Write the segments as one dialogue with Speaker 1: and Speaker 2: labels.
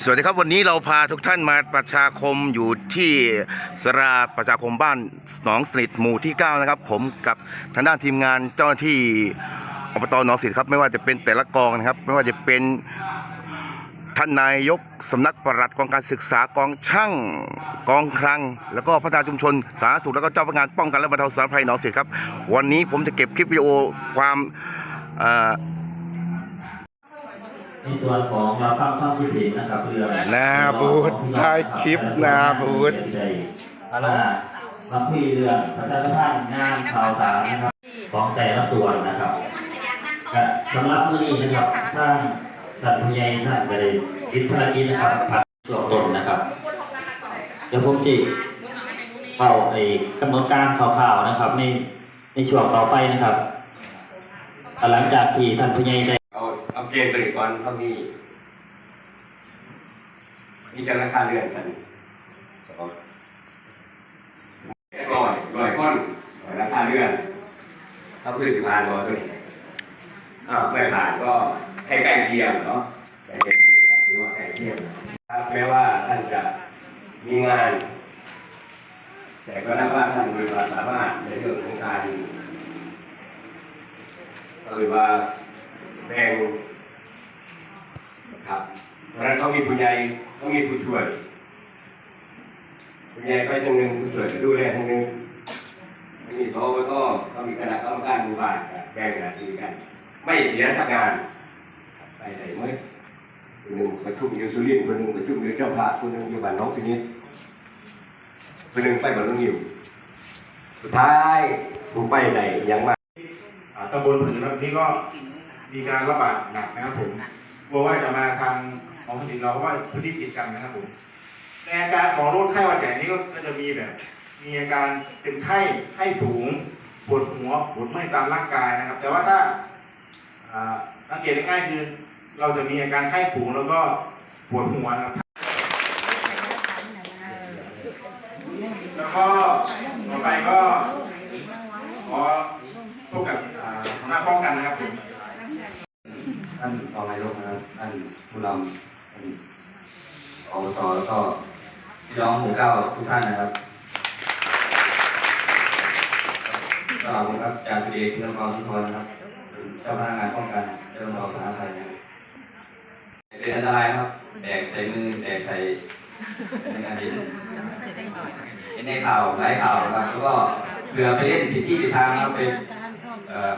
Speaker 1: สวัสดีครับวันนี้เราพาทุกท่านมาประชาคมอยู่ที่สราประชาคมบ้านหนองสนิทหมู่ที่9นะครับผมกับทางด้านทีมงานเจ้าหน้าที่อบตหนองสนิทครับไม่ว่าจะเป็นแต่ละกองนะครับ ไม่ว่าจะเป็นท่านนายกสำนักปลัดกองการศึกษากองช่างกองคลัง แล้วก็พัฒนาชุมชนสาธารณสุขแล้วก็เจ้าพนักงานป้องกันและบรรเทาสาธารณภัยหนองสนิทครับ วันนี้ผมจะเก็บคลิปวิดีโอความอ่อ
Speaker 2: ในส่วนของเราฟังความคิดเห็นนะครับเรื่อง
Speaker 1: นาบูดถ่ายคลิปนาบูด
Speaker 2: ฮัลโหลมาคุยเรื่องประชาสัมพันธ์งานข่าวสารนะครับของแต่ละส่วนนะครับและสำหรับมื้อนี้นะครับท่านท่านผู้ใหญ่ท่านก็ได้ติดภารกิจนะครับผ่านช่วงต้นนะครับเดี๋ยวผมจะเข้าไอ้กำหนดการข่าวๆนะครับในในช่วงต่อไปนะครับหลังจากที่ท่านผู้ใหญ่ได้
Speaker 3: เกณฑ์ไปก่อนเขามี มีจังราคาเรือนกันเอาแค่ร้อยร้อยก้อนร้อยราคาเรือนถ้าพื้นสิบห้าร้อยตัวนี้อ้าไม่ผ่านก็ให้ใกล้เคียงเนาะใกล้เคียงหรือว่าใกล้เคียงครับแม้ว่าท่านจะมีงาน แต่ก็นับว่าท่านมีความสามารถในเรื่องของการก็คือว่าแบ่ง ครับเพราะฉะนั้นต้องมีผู้ใหญ่ต้องมีผู้ช่วยผู้ใหญ่ไปทางหนึ่งผู้ช่วยก็ดูแลทางหนึ่งมีสอบก็ต้องมีคณะกรรมการหมู่บ้านแบ่งหน้าที่กัน ไม่เสียสักงานไปไหนเมื่อคนหนึ่งประชุมอยู่สุรินทร์คนหนึ่งประชุมอยู่เจ้าพระคนหนึ่งอยู่บ้านน้องชนิดคนหนึ่งไปบ้านน้องนิวสุดท้ายผู้ไปไหนยังมา
Speaker 4: อ่าตำบลผืนแบบนี้ก็มีการระบาดหนักนะครับผม กลัวว่าจะมาทางของสินเราเพราะว่าพื้นที่ติดกันนะครับผมในอาการของโรคไข้หวัดใหญ่นี้ก็จะมีแบบ มีอาการเป็นไข้ไข้สูงปวดหัวปวดเมื่อยตามร่างกายนะครับ แต่ว่าถ้าอ่าสังเกตได้ง่ายคือ เราจะมีอาการไข้สูงแล้วก็ปวดหัวนะครับแล้วก็ต่อไปก็ขอพบกับอ่าหัวหน้าป้องกันนะครับผม
Speaker 3: ท่านรองนายกนะครับท่านผู้นำท่านอบตแล้วก็พี่น้องหมู่เก้าทุกท่านนะครับก็ผมครับจากสิเทียนกรสุนทรนะครับเจ้าพนักงานป้องกันเรื่องเราสาธารณภัยนะครับเป็นอันตรายครับแบกใส่มือแบกใส่ในงานดินเห็นในข่าวหลายข่าวนะครับแล้วก็เผื่อไปเล่นผิดที่ผิดทางครับเป็นเอ่อ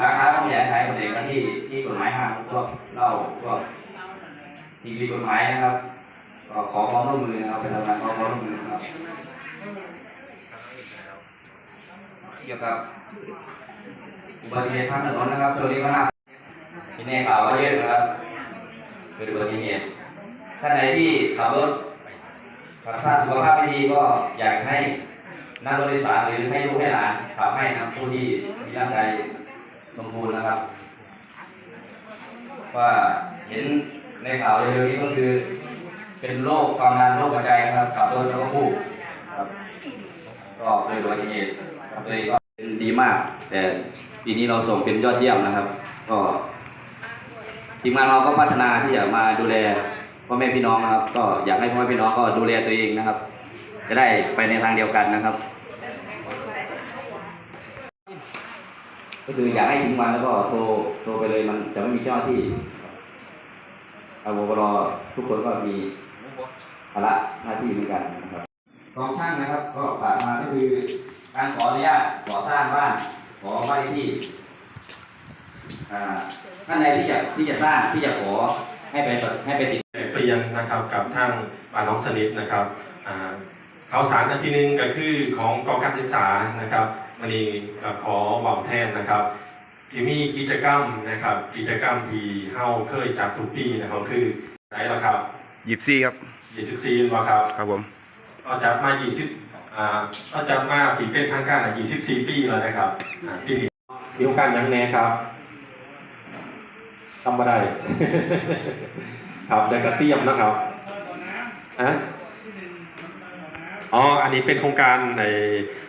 Speaker 3: ราคาต้องใหญ่ไทยคนเด็กก็ที่ที่กฎหมายห้ามพวกเหล้าพวกสิ่งผิดกฎหมายนะครับก็ขอความร่วมมือนะครับไปทำงานขอความร่วมมือนะครับเกี่ยวกับอุบัติเหตุทางถนนนะครับตัวนี้ก็น่าเห็นในข่าวว่าเยอะนะครับเกิดอุบัติเหตุท่านใดที่ขับรถขับถ้าสุขภาพไม่ดีก็อยากให้นั่งรถโดยสารหรือให้ลูกให้หลานขับให้นะผู้ที่มีร่างกาย สมบูรณ์นะครับ ว่าเห็นในข่าวเร็วๆนี้ก็คือ เป็นโรคความดันโรคหัวใจครับขับรถแล้วก็พูดครับก็เลยอุบัติเหตุครับเลยก็เป็นดีมาก แต่ปีนี้เราส่งเป็นยอดเยี่ยมนะครับ ก็ทีมงานเราก็พัฒนาที่จะมาดูแลพ่อแม่พี่น้องนะครับ ก็อยากให้พ่อแม่พี่น้องก็ดูแลตัวเองนะครับ จะได้ไปในทางเดียวกันนะครับ ก็คืออยากให้ทิ้งวันแล้วก็โทรโทรไปเลยมันจะไม่มีเจ้าหน้าที่เอาวบรทุกคนก็มีภาระหน้าที่เหมือนกันนะครับกองช่างนะครับ ก็ฝากมาก็คือการขออนุญาตก่อสร้างบ้านขอบ้านเลขที่อ่าท่านใดที่จะที่จะสร้างที่จะขอให้ไปให้ไปติด
Speaker 5: ไปยังนะครับกับทางบ้านน้องสนิทนะครับอ่า ข่าวสารอันที่หนึ่งก็คือของกองการศึกษานะครับวันนี้ก็ขอบอกแทนนะครับที่มีกิจกรรมนะครับ กิจกรรมที่เฮาเคยจัดทุกปีนะครับคือไหนล่ะครับ
Speaker 1: หยิบซี่ครับ
Speaker 5: 24ว่าครับ
Speaker 1: ครับผม
Speaker 5: เราจัดมา20อ่าเราจัดมาที่เป็นทางการอะ24ปีแล้วนะครับอ่าปีนี้มีโอกาสยังแน่ครับทำมาได้ ครับได้กระเทียมนะครับอะ อ๋อ อันนี้เป็นโครงการใน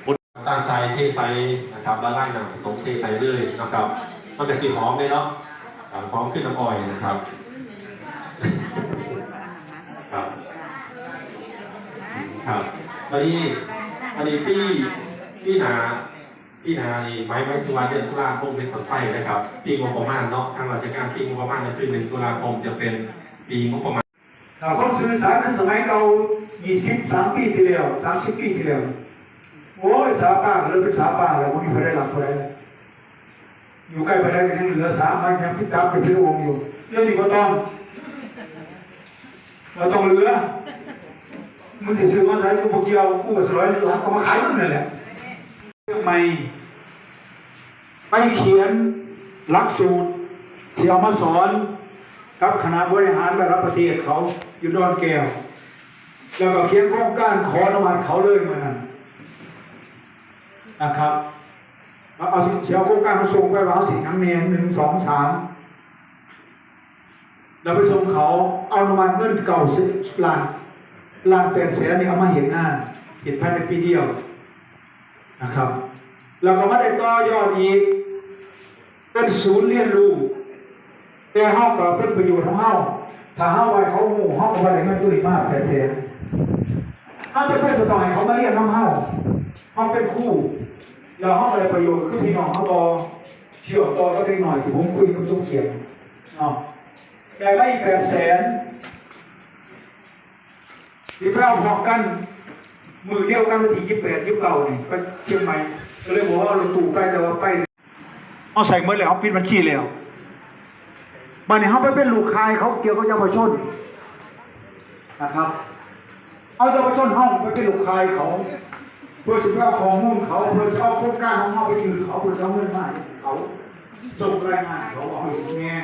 Speaker 5: มุดการใส่เทใส่นะครับละลายน้ำผสมเทใส่เลยนะครับมันก็สีหอมเลยเนาะหอมขึ้นน้ำอ้อยนะครับครับครับวันนี้วันนี้พี่พี่นาพี่นานี่ไม้ไม้ทุวันเดือนตุลาคมเป็นต้นไปนะครับ ปีงบประมาณเนาะทางราชการปีงบประมาณก็คือหนึ่งตุลาคมจะเป็นปีงบประมาณ
Speaker 6: ถ้าคนสื่อสารในสมัยเก่า23ปีที่แล้ว30ปีที่แล้วโอ้ยสาป้าเลยเป็นสาป้าแล้ววันนี้พอได้หลับพอได้อยู่ใกล้ไปได้ก็ยังเหลือสามมันยังพิจารณาเป็นพระองค์อยู่เรื่องนี้ก็ต้องเราต้องเหลือมึงจะซื้อมาใช้กูบอกเกี่ยวกูก็สลอยหลังก็มาขายมึงนั่นแหละเรื่องใหม่ไปเขียนหลักสูตรเสียเอามาสอน กับคณะบริหารระดับประเทศเขาอยู่ดอนแก้ว แล้วก็เขียนโครงการขออนุมัติเขาเลยมานั้นนะครับแล้วเอาเสียโครงการมาส่งไปวาสิทั้งเนียนหนึ่งสองสามเราไปส่งเขาเอาอนุมัติเงินเก่าสิบล้านล้านแปดแสนนี่เอามาเห็นงาเห็นภายในปีเดียวนะครับแล้วก็ไม่ได้ต่อยอดอีกเป็นศูนย์เรียนรู้ แต่เฮาก็เป็นประโยชน์ของเฮาถ้าเฮาไว้เขาหมู่เฮาก็บ่ได้เงินตัวนี้มากแต่เสียเฮาจะเป็นต้อให้เขามาเรียนน้ำเฮาเฮาเป็นครูแล้วเฮาก็ได้ประโยชน์คือพี่น้องเฮาบ่เชื่อต่อก็เล็กน้อยที่ผมคุยกับสุขเขียนเนาะได้ไปแปดแสนที่แพ้วพอกันมือเดียวกันวันที่ยี่สิบแปดยี่สิบเก้านี่ก็เชียงใหม่ก็เลยบอกว่าเอาตู้ไปแต่ว่าไปเอาใส่เมื่อแล้วเอาปิดบัญชีแล้ว บัดนี้เขาไปเป็นลูกคายเขาเกี่ยวกับเยาวชนนะครับ เอาเยาวชนห้องไปเป็นลูกคายเขาเพื่อจะเอาของมุ่งเขาเพื่อจะเอาโครงการของเขาไปถือเขาเพื่อจะเอาเงินมาให้เขาส่งรายงานเขาบอกให้แง่